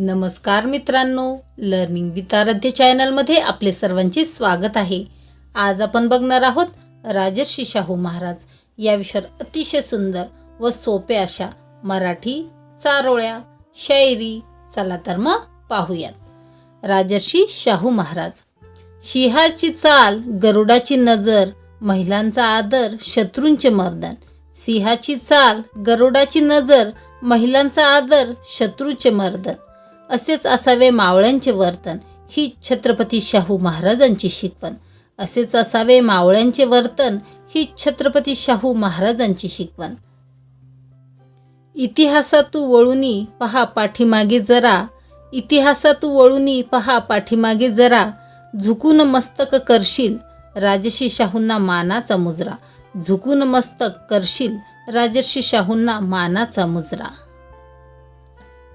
नमस्कार मित्रांनो learning with आराध्य चॅनलमध्ये आपले सर्वांचे स्वागत आहे. आज आपण बघणार आहोत राजर्षी शाहू महाराज. या विषयावर अतिशय सुंदर व सोप्या अशा मराठी चारोळ्या शायरी चला तर मग पाहूयात. राजर्षी शाहू महाराज. सिंहाची चाल गरुडाची नजर महिलांचा आदर शत्रूंचे मर्दन. सिंहाची चाल गरुडाची नजर महिलांचा आदर शत्रूचे मर्दन. असेच असावे मावळ्यांचे वर्तन ही छत्रपती शाहू महाराजांची शिकवण. असेच असावे मावळ्यांचे वर्तन ही छत्रपती शाहू महाराजांची शिकवण. इतिहासातू वळूनी पहा पाठीमागे जरा इतिहासातू वळूनी पहा पाठीमागे जरा झुकून मस्तक करशील राजर्षी शाहूंना मानाचा मुजरा. झुकून मस्तक करशील राजर्षी शाहूंना मानाचा मुजरा.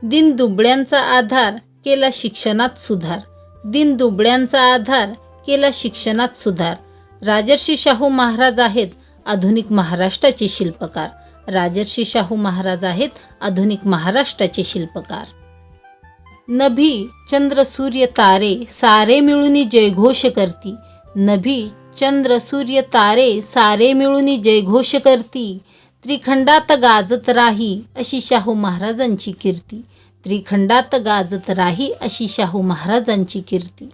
दिन दुबळ्यांचा आधार केला शिक्षणात सुधार. दिन दुबळ्यांचा आधार केला शिक्षणात सुधार. राजर्षी शाहू महाराज आहेत आधुनिक महाराष्ट्राचे शिल्पकार. राजर्षी शाहू महाराज आहेत आधुनिक महाराष्ट्राचे शिल्पकार. नभी चंद्र सूर्य तारे सारे मिळून जयघोष करती. नभी चंद्र सूर्य तारे सारे मिळून जयघोष करती. त्रिखंडात गाजत राही अशी शाहू महाराजांची कीर्ती. त्रिखंडात गाजत राही अशी शाहू महाराजांची कीर्ती.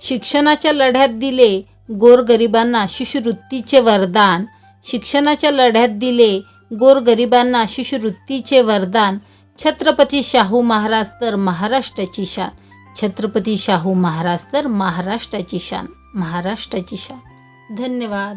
शिक्षणाच्या लढ्यात दिले गोरगरिबांना शिष्यवृत्तीचे वरदान. शिक्षणाच्या लढ्यात दिले गोरगरिबांना शिष्यवृत्तीचे वरदान. छत्रपती शाहू महाराज तर महाराष्ट्राची शान. छत्रपती शाहू महाराज तर महाराष्ट्राची शान. महाराष्ट्राची शान. धन्यवाद.